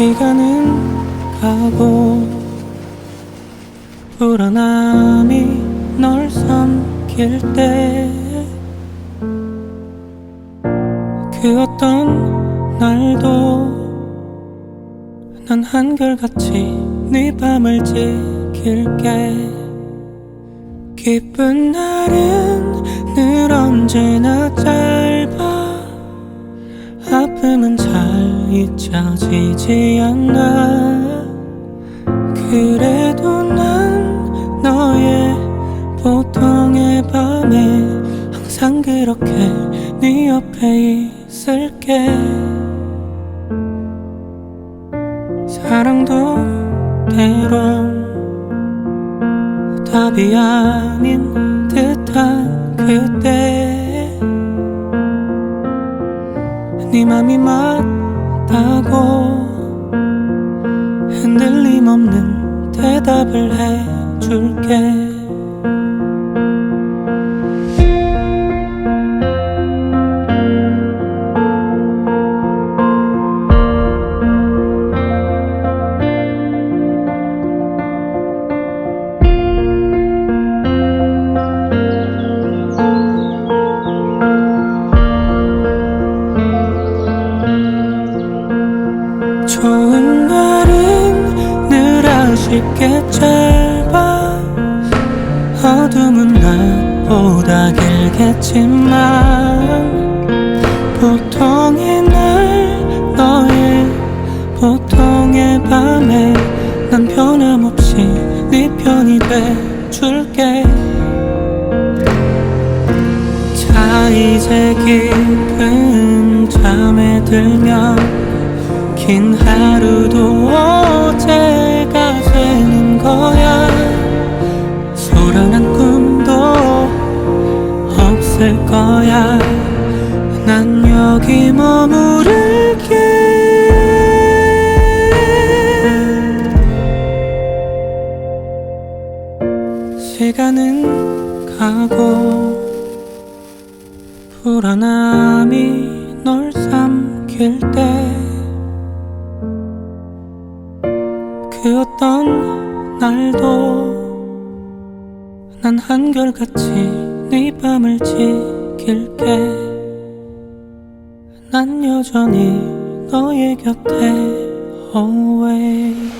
시간은 가고 불안함이 널 삼킬 때 그 어떤 날도 난 한결같이 네 밤을 지킬게 기쁜 날은 늘 언제나 짧아 아픔은 잘 잊혀지지 않아. 그래도 난 너의 보통의 밤에 항상 그렇게 네 옆에 있을게. 사랑도 때론 답이 아닌 듯한 그때. 네 맘이 맞 다고 흔들림 없는 대답을 해줄게 쉽게 짧아. 어둠은 낮보다 길겠지만 보통의 날 너의 보통의 밤에 난 변함없이 네 편이 돼줄게. 자 이제 깊은 잠에 들면 긴 하루도 없을 거야. 난 여기 머무를게. 시간은 가고 불안함이 널 삼킬 때 그 어떤 날도 난 한결같이 네 밤을 지킬게. 난 여전히 너의 곁에 always